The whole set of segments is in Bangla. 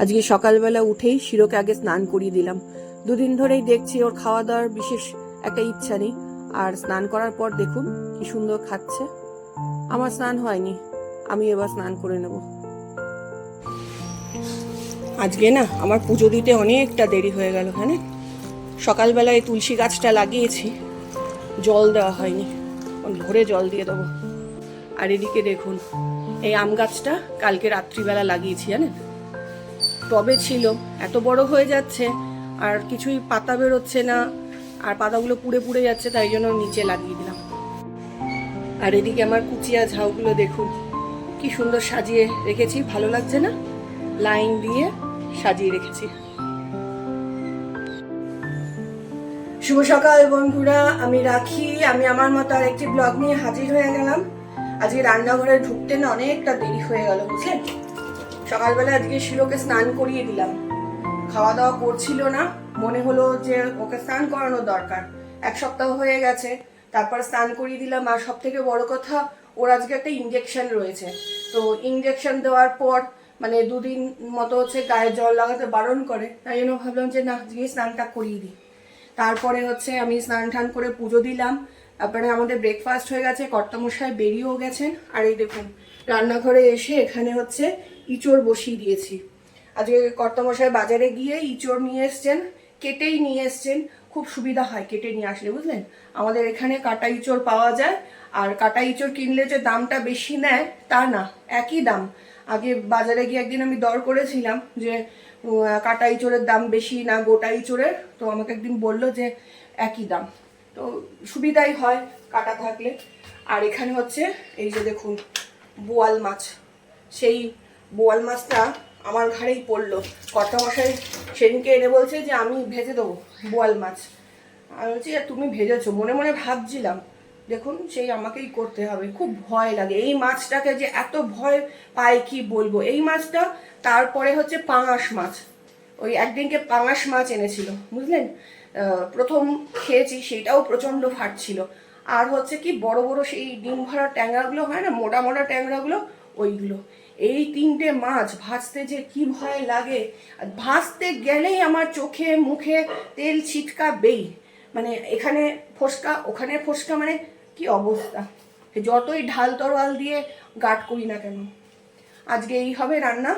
আজকে সকালবেলা উঠেই শিরোকে আগে স্নান করিয়ে দিলাম। দুদিন ধরেই দেখছি ওর খাওয়া দাওয়ার বিশেষ একটা ইচ্ছা নেই। আর স্নান করার পর দেখুন কি সুন্দর খাচ্ছে। আমার স্নান হয়নি, আমি এবার স্নান করে নেব। আজকে না আমার পুজো দিতে অনেকটা দেরি হয়ে গেল হ্যাঁ সকালবেলায় তুলসী গাছটা লাগিয়েছি, জল দেওয়া হয়নি। ভোরে জল দিয়ে দেবো। আর এদিকে দেখুন, এই আম গাছটা কালকে রাত্রিবেলা লাগিয়েছি, জানেন? টবে ছিল, এত বড় হয়ে যাচ্ছে, আর কিছুই পাতা বেরোচ্ছে না, আর পাতাগুলো পুড়ে পুড়ে যাচ্ছে, তাই জন্য নিচে লাগিয়ে দিলাম। আর এদিকে আমার কুচিয়া ঝাউগুলো দেখুন, কি সুন্দর সাজিয়ে রেখেছি, ভালো লাগছে না? লাইন দিয়ে সাজিয়ে রেখেছি। শুভ সকাল বন্ধুরা, আমি রাখি, আমি আমার মতো আর একটি ব্লগ নিয়ে হাজির হয়ে গেলাম। আজকে রান্নাঘরে ঢুকতে না অনেকটা দেরি হয়ে গেল, বুঝলেন? সকালবেলা আজকে শিলোকে স্নান করিয়ে দিলাম। খাওয়া দাওয়া করছিল না, মনে হলো যে ওকে স্নান করানো দরকার। এক সপ্তাহ হয়ে গেছে, তারপর স্নান করিয়ে দিলাম আর সব থেকে বড় কথা, ওর আজকে একটা ইঞ্জেকশন রয়েছে। তো ইঞ্জেকশন দেওয়ার পর মানে দুদিন মতো হচ্ছে গায়ে জল লাগাতে বারণ করে, তাই জন্য ভাবলাম যে না, আজকে স্নানটা করিয়ে দিই। তারপরে হচ্ছে আমি স্নান টান করে পুজো দিলাম। তারপরে আমাদের ব্রেকফাস্ট হয়ে গেছে, কর্তামশাই বেরিয়েও গেছেন। আর এই দেখুন, রান্নাঘরে এসে এখানে হচ্ছে ইঁচড় বসিয়ে দিয়েছি। আজকে কর্তামশাই বাজারে গিয়ে ইঁচড় নিয়ে এসছেন, কেটেই নিয়ে এসছেন। খুব সুবিধা হয় কেটে নিয়ে আসলে, বুঝলেন? আমাদের এখানে কাটা ইঁচড় পাওয়া যায়, আর কাটা ইঁচড় কিনলে যে দামটা বেশি নেয়, তা না, একই দাম। আগে বাজারে গিয়ে একদিন আমি দর করেছিলাম যে কাটা ইঁচড়ের দাম বেশি না গোটা ইঁচড়ের, তো আমাকে একদিন বলল যে, একই দাম। তো সুবিধাই হয় কাটা থাকলে। আর এখানে হচ্ছে, এই যে দেখুন, বোয়াল মাছ। সেই বোয়াল মাছটা আমার ঘাড়েই পড়ল। কর্তামশাই সেদিনকে এনে বলছে যে আমি ভেজে দেবো বোয়াল মাছ। আমি বলছি "এ, তুমি ভেজেছো? মনে মনে ভাবছিলাম দেখুন সেই আমাকেই করতে হবে। খুব ভয় লাগে। এই মাছটাকে যে এত ভয় পায় কি বলব? এই মাছটা তারপরে হচ্ছে পাঙাশ মাছ। ওই একদিনকে পাঙাশ মাছ এনেছিল বুঝলেন? প্রথম খেয়েছি সেটাও প্রচণ্ড ফাটছিল। আর হচ্ছে কি বড় বড় সেই ডিম ভরা ট্যাংরাগুলো হয় না মোটা মোটা ট্যাংরাগুলো ওইগুলো। এই তিনটে মাছ ভাজতে যে কি ভয় লাগে ভাজতে গেলেই আমার চোখে মুখে তেল ছিটকাবেই। মানে এখানে ফোসকা, ওখানে ফোসকা মানে কি অবস্থা? যতই ঢাল তরোয়াল দিয়ে গাট করি না কেন? আজকে এই হবে রান্না।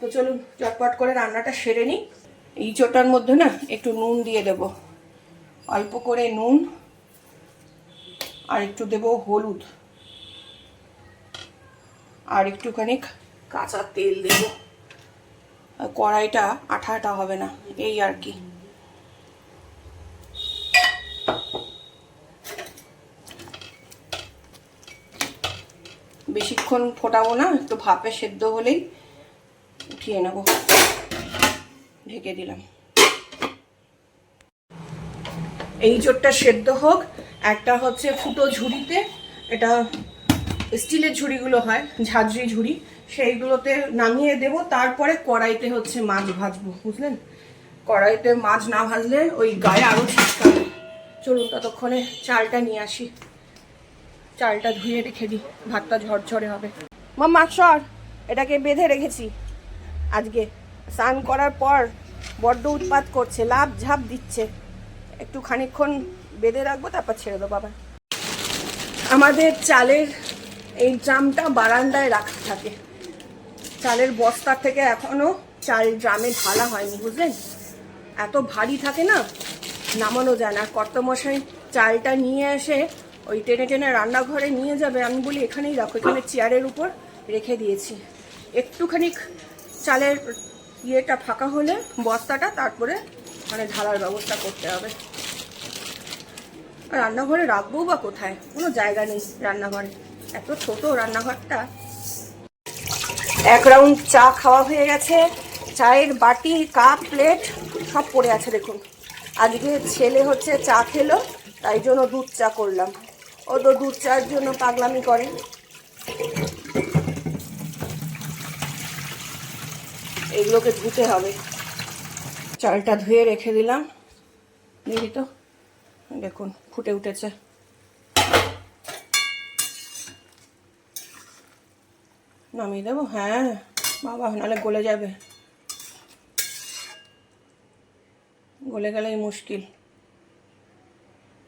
তো চলুন, চটপট করে রান্নাটা সেরে নিই। এই চোটার মধ্যে না একটু নুন দিয়ে দেব। অল্প করে নুন, আর একটু দেব হলুদ। আর একটুখানি কাঁচা তেল দেব। কড়াইটা আঠা আঠা হবে না, এই আর কি। বেশিক্ষণ ফোটাবো না, একটু ভাপে সেদ্ধ হলেই উঠিয়ে নেব। ঢেকে দিলাম। এই জোরটা সেদ্ধ হোক, একটা হচ্ছে ফুটো ঝুড়িতে, এটা স্টিলের ঝুড়িগুলো হয়, ঝাঁঝরি ঝুড়ি, সেইগুলোতে নামিয়ে দেব, তারপরে কড়াইতে হচ্ছে মাছ ভাজবো, বুঝলেন? কড়াইতে মাছ না ভাজলে ওই গায়ে আরও ছিটকাবে। চলুন ততক্ষণে চালটা নিয়ে আসি। চালটা ধুয়ে রেখে দিই, ভাতটা ঝরঝরে হবে। মা মাছর এটাকে বেঁধে রেখেছি। আজকে স্নান করার পর বড্ড উৎপাত করছে লাভ ঝাপ দিচ্ছে। একটু খানিকক্ষণ বেঁধে রাখব, তারপর ছেড়ে দেবো আবার। আমাদের চালের এই ড্রামটা বারান্দায় রাখা থাকে। চালের বস্তা থেকে এখনও চাল ড্রামে ঢালা হয়নি, বুঝলেন? এত ভারী থাকে না, নামানো যায় না। কর্তমশাই চালটা নিয়ে এসে ওই টেনে টেনে রান্নাঘরে নিয়ে যাবে। আমি বলি, এখানেই রাখো, এখানে চেয়ারের উপর রেখে দিয়েছি। একটুখানি চালের ইয়েটা ফাঁকা হলে বস্তাটা তারপরে মানে ঢালার ব্যবস্থা করতে হবে। রান্নাঘরে রাখব বা কোথায়? কোনো জায়গা নেই রান্নাঘরে। এত ছোট রান্নাঘরটা। এক রাউন্ড চা খাওয়া হয়ে গেছে। চায়ের বাটি, কাপ প্লেট সব পড়ে আছে, দেখুন। আজকে ছেলে হচ্ছে চা খেলো, তাই জন্য দুধ চা করলাম। ও তো দুধ চার জন্য পাগলামি করে। এগুলোকে ধুতে হবে। চালটা ধুয়ে রেখে দিলাম। দেখি তো। দেখুন, ফুটে উঠেছে। নামিয়ে দেবো? হ্যাঁ। বাবা, নাহলে গলে যাবে। গলে গেলেই মুশকিল।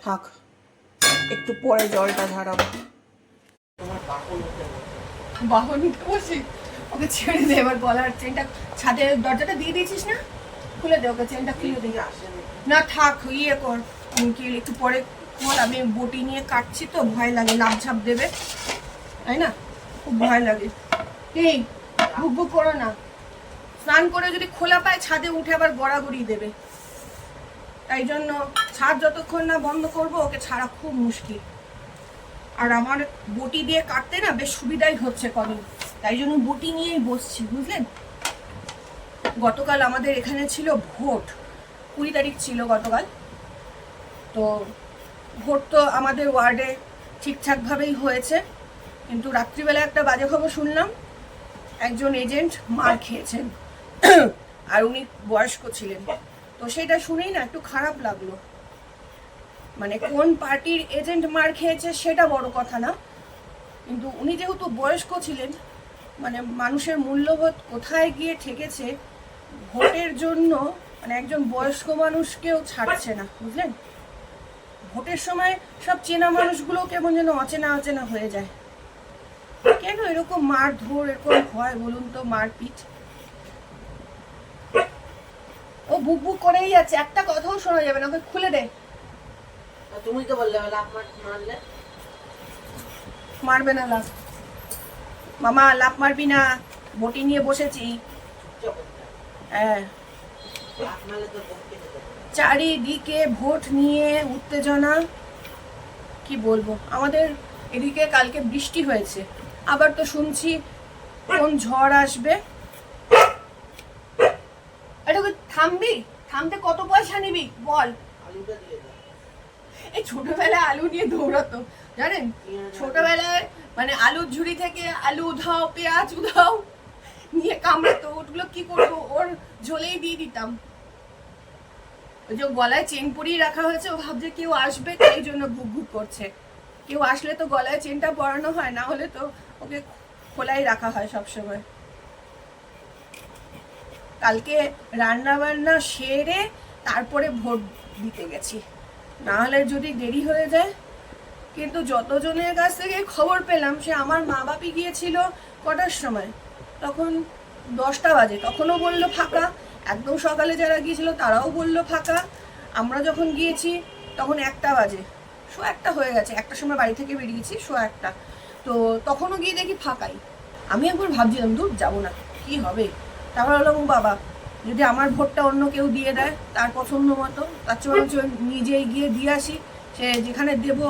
থাক, একটু পরে জলটা ঝাড়াবো। বাহন নিতে বসি। ওকে ছেড়ে দে, এবার গলার চেনটা ছাদে, দরজাটা দিয়ে দিয়েছিস না? খুলে দে ওকে চেনটা খুলে দে। না থাক ইয়ে কর। একটু পরে খোল, আমি বটি নিয়ে কাটছি তো, ভয় লাগে লাভ ঝাপ দেবে। তাই না? খুব ভয় লাগে। এই বুক বুক করো না। স্নান করে যদি খোলা পায়, ছাদে উঠে আবার গড়াগড়ি দেবে। তাই জন্য ছাদ যতক্ষণ না বন্ধ করব, ওকে ছাড়া খুব মুশকিল। আর আমার বটি দিয়ে কাটতে না বেশ সুবিধাই হচ্ছে কদিন। তাই জন্য বটি নিয়েই বসছি, বুঝলেন? গতকাল আমাদের এখানে ছিল ভোট। কুড়ি তারিখ ছিল গতকাল। তো ভোট তো আমাদের ওয়ার্ডে ঠিকঠাকভাবেই হয়েছে। কিন্তু রাত্রিবেলা একটা বাজে খবর শুনলাম একজন এজেন্ট মার খেয়েছেন। আর উনি বয়স্ক ছিলেন। তো সেটা শুনেই না একটু খারাপ লাগল। মানে কোন পার্টির এজেন্ট মার খেয়েছে সেটা বড় কথা না। কিন্তু উনি যেহেতু বয়স্ক ছিলেন মানে মানুষের মূল্যবোধ কোথায় গিয়ে ঠেকেছে, ভোটের জন্য মানে একজন বয়স্ক মানুষকেও ছাড়ছে না, বুঝলেন? ভোটের সময় সব চেনা মানুষগুলো কেমন যেন অচেনা অচেনা হয়ে যায়। কেন এরকম মার ধর এরকম হয় বলুন তো মারপিট? ও বুক বুক করেই যাচ্ছে। একটা কথাও শোনা যাবে না ওকে খুলে দে। তুমি তো বললে লাভ মারলে। মারবে না লাভ মামা লাভ মারবি না। বটি নিয়ে বসেছি। হ্যাঁ। চারিদিকে ভোট নিয়ে উত্তেজনা। কি বলব? আমাদের এদিকে কালকে বৃষ্টি হয়েছে। আবার তো শুনছি কোন ঝড় আসবে। থামবি, থামতে কত পয়সা নিবি বল। এই ছোটবেলায় আলু নিয়ে দৌড়াতো, জানেন? ছোটবেলায় মানে আলুর ঝুড়ি থেকে আলু উধাও, পেঁয়াজ উধাও নিয়ে কামড়াতো, ওগুলো কি করব ওর ঝোলেই দিয়ে দিতাম। ওই যে গলায় চেন পরিয়ে রাখা হয়েছে, ও ভাবছে কেউ আসবে, তাই জন্য ঘুক ঘুক করছে। কেউ আসলে তো গলায় চেনটা পরানো হয়, না হলে তো ওকে খোলাই রাখা হয় সবসময়। কালকে রান্না বান্না সেরে তারপরে ভোট দিতে গেছি। না হলে যদি দেরি হয়ে যায়, কিন্তু যতজনের কাছ থেকে খবর পেলাম, সে আমার মা বাপি গিয়েছিল কটার সময়? তখন দশটা বাজে। তখনও বলল ফাঁকা। একদম সকালে যারা গিয়েছিল তারাও বলল ফাঁকা। আমরা যখন গিয়েছি, তখন একটা বাজে। শো একটা হয়ে গেছে। একটার সময় বাড়ি থেকে বেরিয়েছি, শো একটা। তো তখনও গিয়ে দেখি ফাঁকাই। আমি একবার ভাবছিলাম দূর যাব না, কি হবে? তারপর বললাম, বাবা, যদি আমার ভোটটা অন্য কেউ দিয়ে দেয়, তার পছন্দ মতো, তার চেয়ে নিজেই গিয়ে দিয়ে আসি। সে যেখানে দেব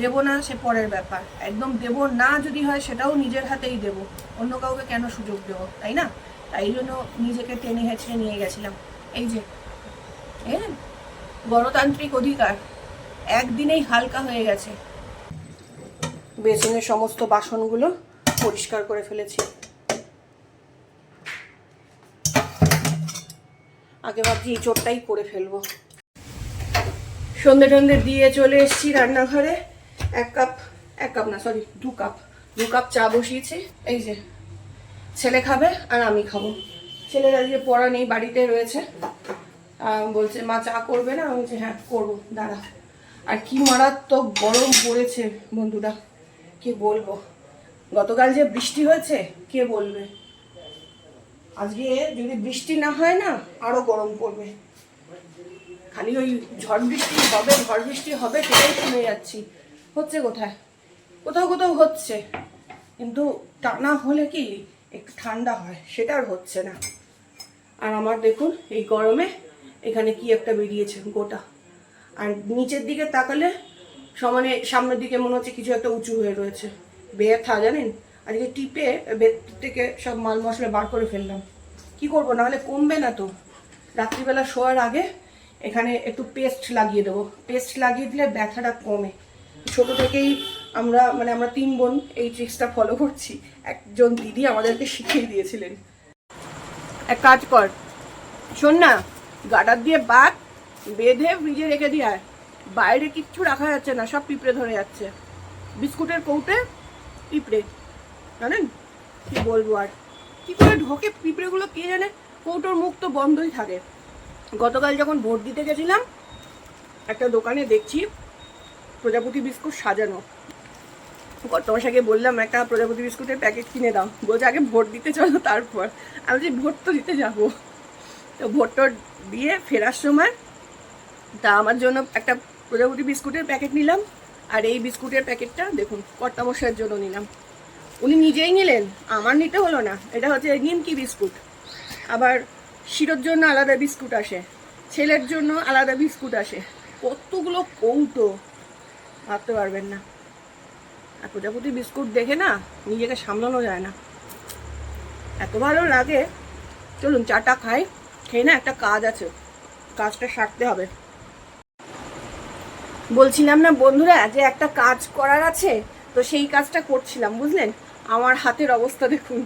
দেব না, সে পরের ব্যাপার। একদম দেব না যদি হয়, সেটাও নিজের হাতেই দেব। অন্য কাউকে কেন সুযোগ দেবো, তাই না? তাই জন্য নিজেকে টেনে হেঁচড়ে নিয়ে গেছিলাম। এই যে গণতান্ত্রিক অধিকার। একদিনেই হালকা হয়ে গেছে। বেসিনের সমস্ত বাসনগুলো পরিষ্কার করে ফেলেছি। আগে ভাবছি এই চোরটাই করে ফেলব। সন্ধে টন্ধে দিয়ে চলে এসেছি রান্নাঘরে। এক কাপ এক কাপ না সরি দু কাপ। দু কাপ চা বসিয়েছি। এই যে, ছেলে খাবে আর আমি খাব। ছেলের আজকে পড়া নেই, বাড়িতে রয়েছে। বলছে, মা চা করবে না? আমি বলছি হ্যাঁ করব, দাঁড়া। আর কি মারাত্মক গরম পড়েছে, বন্ধুরা। কি বলব? গতকাল যে বৃষ্টি হয়েছে, কে বলবে? আজকে যদি বৃষ্টি না হয় না, আরও গরম পড়বে। খালি ওই ঝড় বৃষ্টি হবে, ঝড় বৃষ্টি হবে, সেটাই শুনে যাচ্ছি। হচ্ছে কোথায়? কোথাও কোথাও হচ্ছে। কিন্তু টানা হলে কি একটু ঠান্ডা হয়, সেটা আর হচ্ছে না। আর আমার দেখুন, এই গরমে এখানে কি একটা বেরিয়েছে গোটা। আর নিচের দিকে তাকালে সমানে, সামনের দিকে মনে হচ্ছে কিছু একটা উঁচু হয়ে রয়েছে। ব্যথা, জানেন? আজকে টিপে বেড থেকে সব মাল মশলা বার করে ফেললাম। কি করব? নাহলে কমবে না তো। রাত্রিবেলা শোয়ার আগে এখানে একটু পেস্ট লাগিয়ে দেবো। পেস্ট লাগিয়ে দিলে ব্যথাটা কমে। ছোট থেকেই আমরা মানে আমরা তিন বোন এই ট্রিক্সটা ফলো করছি। একজন দিদি আমাদেরকে শিখিয়ে দিয়েছিলেন। এক কাজ কর। শোন না, গাডার দিয়ে বাদ, বেঁধে ফ্রিজে রেখে দিয়ে আয়। বাইরে কিচ্ছু রাখা যাচ্ছে না, সব পিঁপড়ে ধরে যাচ্ছে। বিস্কুটের কৌটে পিঁপড়ে, জানেন? কি বলব আর? কি করে ঢোকে পিঁপড়েগুলো কে জানে? কৌটোর মুখ তো বন্ধই থাকে। গতকাল যখন ভোট দিতে গেছিলাম, একটা দোকানে দেখছি প্রজাপতি বিস্কুট সাজানো। গত মাস আগে বললাম, একটা প্রজাপতি বিস্কুটের প্যাকেট কিনে দাও। বলছে, আগে ভোট দিতে চলো তারপর। আমি বলছি, ভোট তো দিতে যাব। তো ভোট দিয়ে ফেরার সময় তা আমার জন্য একটা প্রজাপতি বিস্কুটের প্যাকেট নিলাম, আর এই বিস্কুটের প্যাকেটটা দেখুন কর্তামশাইয়ের জন্য নিলাম। উনি নিজেই নিলেন, আমার নিতে হলো না, এটা হচ্ছে নিমকি বিস্কুট। আবার শিরোর জন্য আলাদা বিস্কুট আসে, ছেলের জন্য আলাদা বিস্কুট আসে, কতগুলো কৌটো, ভাবতে পারবেন না। আর প্রজাপতি বিস্কুট দেখে না, নিজেকে সামলানো যায় না। এত ভালো লাগে, চলুন চাটা খাই, খেয়ে না একটা কাজ আছে, কাজটা সারতে হবে। বলছিলাম না বন্ধুরা যে একটা কাজ করার আছে, তো সেই কাজটা করছিলাম, বুঝলেন? আমার হাতের অবস্থা দেখুন,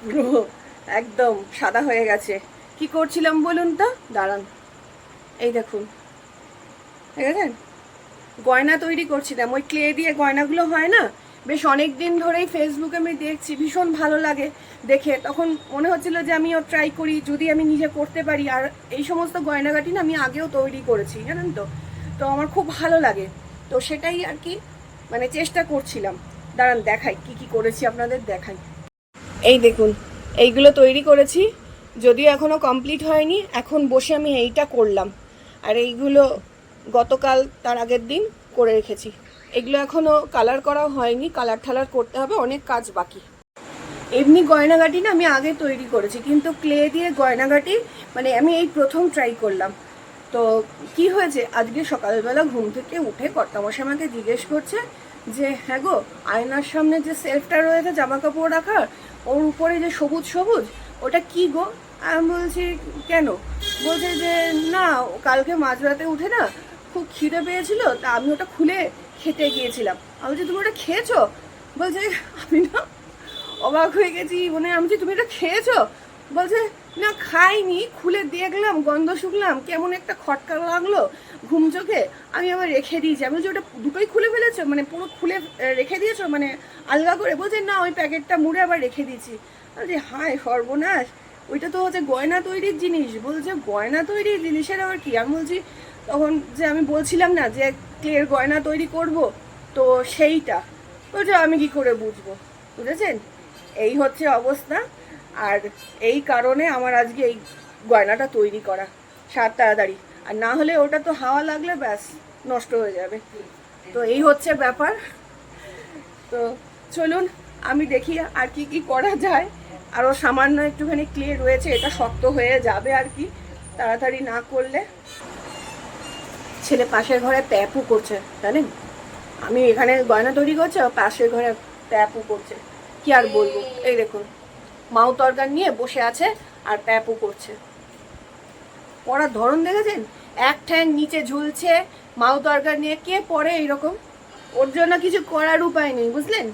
পুরো একদম সাদা হয়ে গেছে। কি করছিলাম বলুন তো? দাঁড়ান। এই দেখুন। দেখেছেন? গয়না তৈরি করছিলাম। ওই ক্লে দিয়ে গয়নাগুলো হয় না? বেশ অনেক দিন ধরেই ফেসবুকে আমি দেখছি, ভীষণ ভালো লাগে দেখে। তখন মনে হচ্ছিল যে আমিও ট্রাই করি, যদি আমি নিজে করতে পারি। আর এই সমস্ত গয়নাগাটি না আমি আগেও তৈরি করেছি, জানেন তো? তো আমার খুব ভালো লাগে। তো সেটাই আর কি মানে চেষ্টা করছিলাম। দাঁড়ান, দেখাই কি কি করেছি আপনাদের, দেখাই। এই দেখুন, এইগুলো তৈরি করেছি। যদিও এখনও কমপ্লিট হয়নি, এখন বসে আমি এইটা করলাম। আর এইগুলো গতকাল, তার আগের দিন করে রেখেছি। এগুলো এখনও কালার করা হয়নি, কালার ঠালার করতে হবে, অনেক কাজ বাকি। এমনি গয়নাগাটি না আমি আগে তৈরি করেছি, কিন্তু ক্লে দিয়ে গয়নাগাটি মানে আমি এই প্রথম ট্রাই করলাম। তো কি হয়েছে? আজকে সকালবেলা ঘুম থেকে উঠে কর্তামশাই আমাকে জিজ্ঞেস করছে যে হ্যাঁ গো, আয়নার সামনে যে সেলফটা রয়েছে জামা কাপড় রাখার, ওর উপরে যে সবুজ সবুজ, ওটা কি গো? আমি বলছি, কেন? বলছে যে, না কালকে মাঝরাতে উঠে না খুব খিদে পেয়েছিল, তা আমি ওটা খুলে খেতে গিয়েছিলাম। আমি বলছি, তুমি ওটা খেয়েছো? বলছে, আমি না, অবাক হয়ে গেছি মানে আমি বলছি, তুমি এটা খেয়েছো? বলছে না, খাইনি, খুলে দেখলাম, গন্ধ শুকলাম, কেমন একটা খটকা লাগল ঘুম চোখে, আমি আবার রেখে দিয়েছি। আমি বলছি, ওটা দুটোই খুলে ফেলেছো? মানে পুরো খুলে রেখে দিয়েছ? মানে আলগা করে? বলছে, না, ওই প্যাকেটটা মুড়ে আবার রেখে দিয়েছি। বলছি, হায় সর্বনাশ! ওইটা তো হচ্ছে গয়না তৈরির জিনিস। বলছে, গয়না তৈরির জিনিসের আবার কি? আমি বলছি, তখন যে আমি বলছিলাম না যে ক্লের গয়না তৈরি করব, তো সেইটা। বলছে, আমি কি করে বুঝব? বুঝেছেন? এই হচ্ছে অবস্থা। আর এই কারণে আমার আজকে এই গয়নাটা তৈরি করা। সার তাড়াতাড়ি। আর না হলে ওটা তো হাওয়া লাগলে ব্যাস, নষ্ট হয়ে যাবে। তো এই হচ্ছে ব্যাপার। তো চলুন, আমি দেখি আর কি কি করা যায়। আরও সামান্য একটুখানি ক্লে রয়েছে এটা শক্ত হয়ে যাবে আর কি। তাড়াতাড়ি না করলে। ছেলে পাশের ঘরে প্যাপু করছে, জানেন? আমি এখানে গয়না তৈরি করছি পাশের ঘরে প্যাপু করছে। কি আর বলব? এই দেখুন। মাও তরকার নিয়ে বসে আছে আর প্যাপু করছে। পড়ার ধরন দেখেছেন? এক ঠ্যাং নিচে ঝুলছে মাও তরকার নিয়ে কে পড়ে এইরকম? ওর জন্য কিছু করার উপায় নেই, বুঝলেন?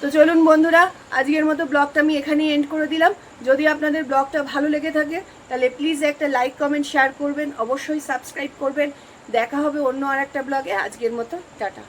তো চলুন বন্ধুরা, আজকের মতো ব্লগটা আমি এখানেই এন্ড করে দিলাম। যদি আপনাদের ব্লগটা ভালো লেগে থাকে, তাহলে প্লিজ একটা লাইক কমেন্ট শেয়ার করবেন। অবশ্যই সাবস্ক্রাইব করবেন। দেখা হবে অন্য আর একটা ব্লগে। আজকের মতো, টাটা।